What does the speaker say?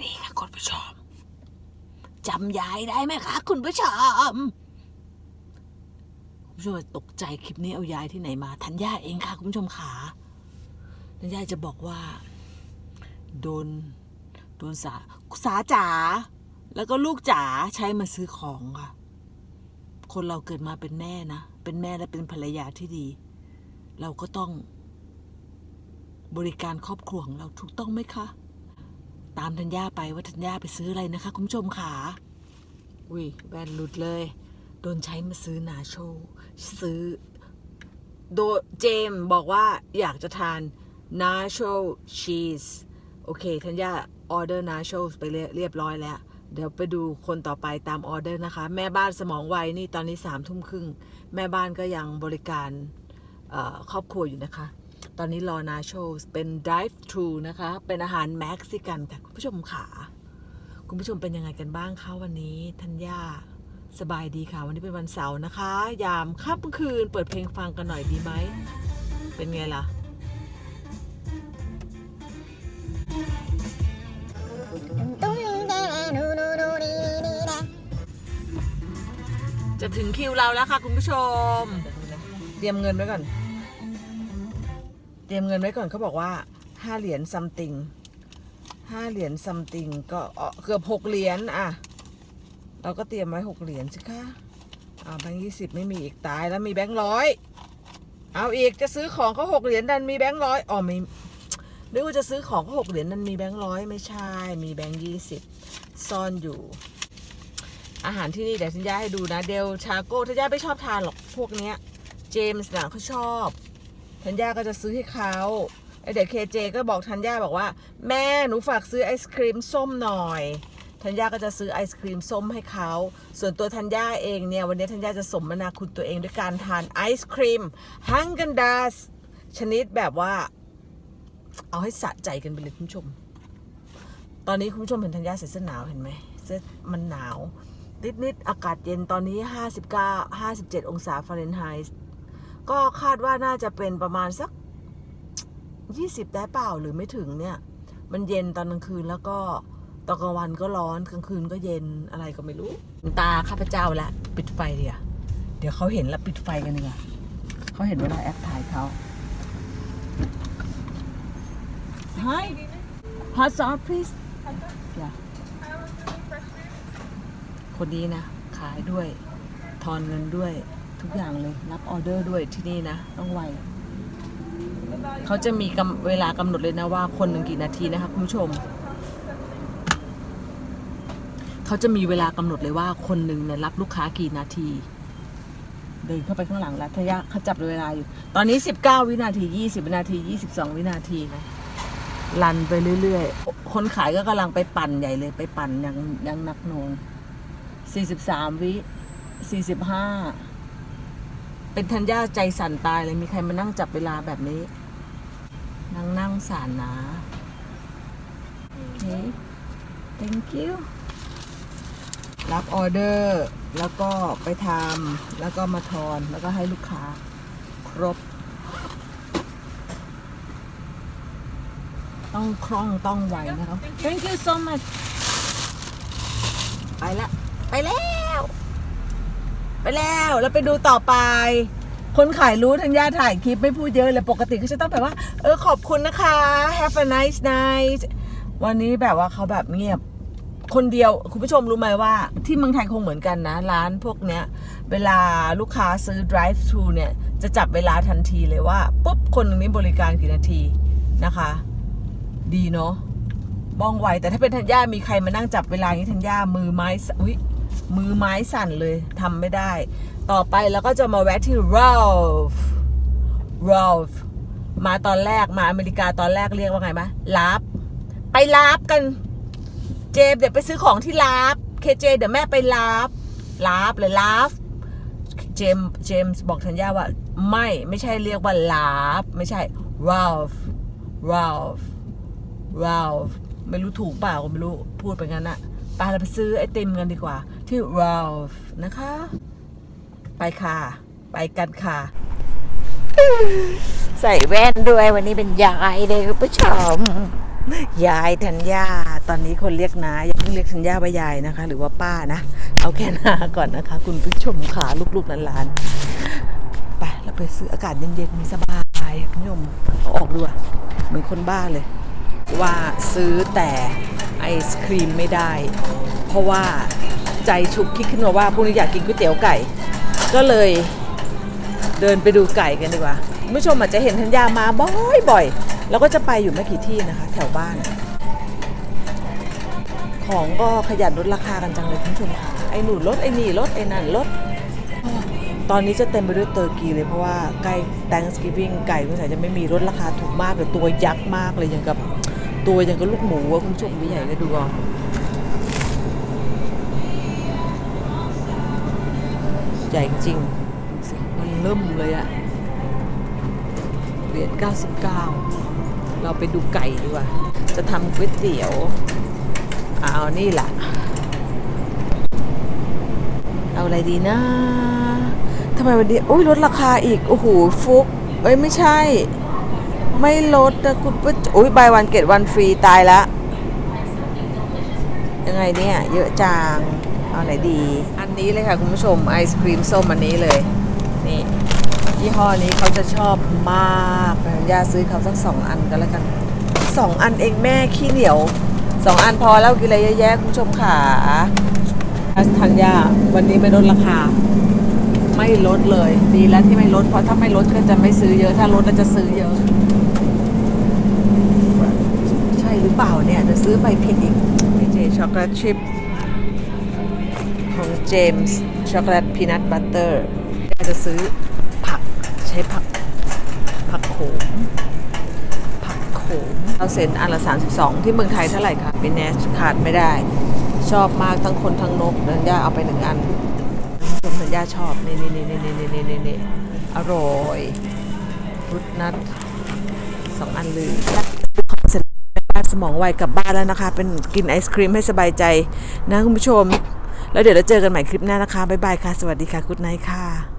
ดีค่ะคุณผู้ชมจำยายได้ไหมคะ คุณผู้ชมคุณผู้ชมตกใจคลิปนี้เอายายที่ไหนมาทันย่าเองค่ะ คุณผู้ชมขาทันย่าจะบอกว่า โดนโดนสาสาจ๋าแล้วก็ลูกจ๋าใช้มาซื้อของค่ะ คนเราเกิดมาเป็นแม่นะ เป็นแม่และเป็นภรรยาที่ดี เราก็ต้อง บริการครอบครัวของเราถูกต้องไหมคะ ตามธัญญาไปว่าธัญญาไปซื้ออะไรนะคะ คุณผู้ชมขาอุ้ยแบนหลุดเลย โดนใช้มาซื้อนาโชซื้อ โดเจมบอกว่าอยากจะทานนาโชชีสโอเคธัญญาออเดอร์นาโชไปเรียบร้อยแล้ว เดี๋ยวไปดูคนต่อไปตามออเดอร์นะคะ แม่บ้านสมองไวนี่ตอนนี้สามทุ่มครึ่ง แม่บ้านก็ยังบริการครอบครัวอยู่นะคะ อนนี้รอนาโชเป็น drive thru นะคะ เป็นอาหารเม็กซิกันค่ะคุณผู้ชมขาคุณผู้ชมเป็นยังไงกันบ้างคะวันนี้ธัญญาสบายดีค่ะ วันนี้เป็นวันเสาร์นะคะ ยามค่ำคืนเปิดเพลงฟังกันหน่อยดีไหม เป็นไงล่ะจะถึงคิวเราแล้วค่ะ คุณผู้ชม เตรียมเงินไว้ก่อน ตรียมเงินไว้ก่อนเขาบอกว่าห้าเหรียญซัมติงห้าเหรียญซัมติงก็เกือบหกเหรียญอะ เราก็เตรียมไว้หกเหรียญสิคะอ่าแบงค์ยี่สิบไม่มีอีกตายแล้วมีแบงค์ร้อยเอาอีกจะซื้อของเขาหกเหรียญดันมีแบงค์ร้อยอ๋อมีนึกว่าจะซื้อของเขาหกเหรียญดันมีแบงค์ร้อยไม่ใช่ มีแบงค์ยี่สิบซ่อนอยู่ อาหารที่นี่เดี๋ยวทัญญาให้ดูนะ เดลชาโก้ทัญญาไม่ชอบทานหรอกพวกเนี้ย เจมส์น่ะเขาชอบ ธัญญาก็จะซื้อให้เขาไอเด็กเคเจก็บอกธัญญาบอกว่า แม่หนูฝากซื้อไอศครีมส้มหน่อยธัญญาก็จะซื้อไอศครีมส้มให้เขา ส่วนตัวธัญญาเองเนี่ย วันนี้ธัญญาจะสมนาคุณตัวเองด้วยการทานไอศครีมฮังกันดาสชนิดแบบว่า เอาให้สะใจกันไปเลยคุณผู้ชม ตอนนี้คุณผู้ชมเห็นธัญญาใส่เสื้อหนาวเห็นไหมเสื้อมันหนาว นิดๆอากาศเย็นตอนนี้ 59 57 องศาฟาเรนไฮต์ ก็คาดว่าน่าจะเป็นประมาณสัก 20 ได้เปล่าหรือไม่ถึงเนี่ย มันเย็นตอนกลางคืนแล้วก็ตอนกลางวันก็ร้อนกลางคืนก็เย็นอะไรก็ไม่รู้ ตาข้าพเจ้าแล้วปิดไฟเดี๋ยวเดี๋ยวเขาเห็นแล้วปิดไฟกันดีกว่าเขาเห็นเวลาแอปถ่ายเขา Hi hot sauce please yeah คนนี้นะ ขายด้วย ทอนเงินด้วย ทุกอย่างเลย รับออเดอร์ด้วยที่นี่นะ ต้องไวเขาจะมีกำเวลากำหนดเลยนะว่าคนหนึ่งกี่นาทีนะคะคุณผู้ชม เขาจะมีเวลากำหนดเลยว่าคนหนึ่งเนี่ยรับลูกค้ากี่นาที เดินเข้าไปข้างหลังแล้วทยะเขาจับเวลาอยู่ ตอนนี้ 19 วินาที 20 วินาที 22 วินาทีนะรันไปเรื่อยๆ คนขายก็กำลังไปปั่นใหญ่เลยไปปั่นย่างย่างหนักหน่วงสี่สิบสามวิสี่สิบห้า เป็นทัญญาใจสั่นตายเลยมีใครมานั่งจับเวลาแบบนี้ นั่งนั่งสานนะโอเค thank you รับออเดอร์แล้วก็ไปทำแล้วก็มาทอนแล้วก็ให้ลูกค้าครบ ต้องคล่องต้องไวนะครับ thank you so much ไปละ ไปแล้ว ไปแล้วแล้วไปดูต่อไป คนขายรู้ทัญญาถ่ายคลิปไม่พูดเยอะเลยปกติก็จะต้องแบบว่า เออขอบคุณนะคะ have a nice night วันนี้แบบว่าเขาแบบเงียบคนเดียวคุณผู้ชมรู้ไหมว่า ที่เมืองไทยคงเหมือนกันนะ ร้านพวกเนี้ย เวลาลูกค้าซื้อ drive thru เนี่ย จะจับเวลาทันทีเลยว่า ปุ๊บ คนนี้บริการกี่นาทีนะคะ ดีเนาะบ้องไวแต่ถ้าเป็นธัญญามีใครมานั่งจับเวลานี้ธัญญามือไม้อุ้ย มือไม้สั่นเลยทำไม่ได้ ต่อไปเราก็จะมาแวะที่ Ralph Ralph มาตอนแรกมาอเมริกาตอนแรกเรียกว่าไงมะลับไปลับกัน เจมเดี๋ยวไปซื้อของที่ลับเคเจเดี๋ยวแม่ไปลับลับเลยลับเจมเจมส์บอกธัญญาว่า ไม่ไม่ใช่เรียกว่าลับไม่ใช่ Ralph Ralph ว้าวไม่รู้ถูกเปล่าก็ไม่รู้พูดไปงั้นอะไปเราไปซื้อไอติมกันดีกว่า ที่ Ralph นะคะ ไปค่ะ ไปกันค่ะ ใส่แว่นด้วยวันนี้เป็นยายเลยคุณผู้ชมยายธัญญาตอนนี้คนเรียกนาอย่าเพิ่งเรียกฉันย่าว่ายายนะคะ หรือว่าป้านะ เอาแค่นาก่อนนะคะ คุณผู้ชมขาลูกๆหลานๆไปเราไปซื้ออากาศเย็นๆมีสบายคุณผู้ชมเอาออกด้วยเหมือนคนบ้าเลย ว่าซื้อแต่ไอศครีมไม่ได้ เพราะว่า ใจฉุกคิดขึ้นมาว่าพรุ่งนี้อยากกินก๋วยเตี๋ยวไก่ ก็เลยเดินไปดูไก่กันดีกว่าคุณผู้ชมอาจจะเห็นธัญญามาบ่อยๆ แล้วก็จะไปอยู่ไม่กี่ที่นะคะ แถวบ้าน ของก็ขยันลดราคากันจังเลยคุณผู้ชมค่ะไอ้หนูลดไอ้นี่ลดไอ้นั่นลดตอนนี้จะเต็มไปด้วยเตอร์กีเลยเพราะว่าใกล้ Thanksgiving ไก่คุณสายจะไม่มีลดราคาถูกมากเลยตัวยักษ์มากเลยอย่างกับตัวอย่างกับลูกหมูอะคุณผู้ชมไม่ใหญ่ก็ดูเอา ใหญ่จริงมันเริ่มเลยอะเหรียญ99 เราไปดูไก่ดีกว่า จะทำก๋วยเตี๋ยวเอานี่แหละ เอาอะไรดีนะทำไมวันนี้โอ้ยลดราคาอีก โอ้โห ฟุก เอ้ย ไม่ใช่ ไม่ลดนะคุณผู้โอ้ยบายวันเกตวันฟรี ตายละยังไงเนี่ย เยอะจัง เอาไหนดี อันนี้เลยค่ะคุณผู้ชมไอศครีมส้มอันนี้เลยนี่ยี่ห้อนี้เขาจะชอบมากปัญญาซื้อเขาสักสองอันก็แล้วกันสองอันเองแม่ขี้เหนียวสองอันพอแล้วกินอะไรเยอะแยะคุณผู้ชมขาทันยาวันนี้ไม่ลดราคา ไม่ลดเลย ดีแล้วที่ไม่ลดเพราะถ้าไม่ลดก็จะไม่ซื้อเยอะถ้าลดก็จะซื้อเยอะ ใช่หรือเปล่าเนี่ยจะซื้อไปผิดอีกเจช็อกโกแลตชิพ ของเจมส์ช็อกโกแลตพีนัทบัตเตอร์จะซื้อผักใช้ผัก ผักโขม ผักโขมเราเซ็นอันละ 32 ที่เมืองไทยเท่าไหร่คะเป็นแนชขาดไม่ได้ ชอบมากทั้งคนทั้งนกเดินย่าเอาไปหนึ่งอันชมเดินย่าชอบ นี่นี่นี่นี่นี่นี่นี่นี่อร่อยฟรุตนัทสองอันเลยเสร็จบ้านสมองไวกลับบ้านแล้วนะคะ เป็นกินไอศครีมให้สบายใจนะคุณผู้ชม แล้วเดี๋ยวเราเจอกันใหม่คลิปหน้านะคะบ๊ายบายค่ะ สวัสดีค่ะคุณนายค่ะ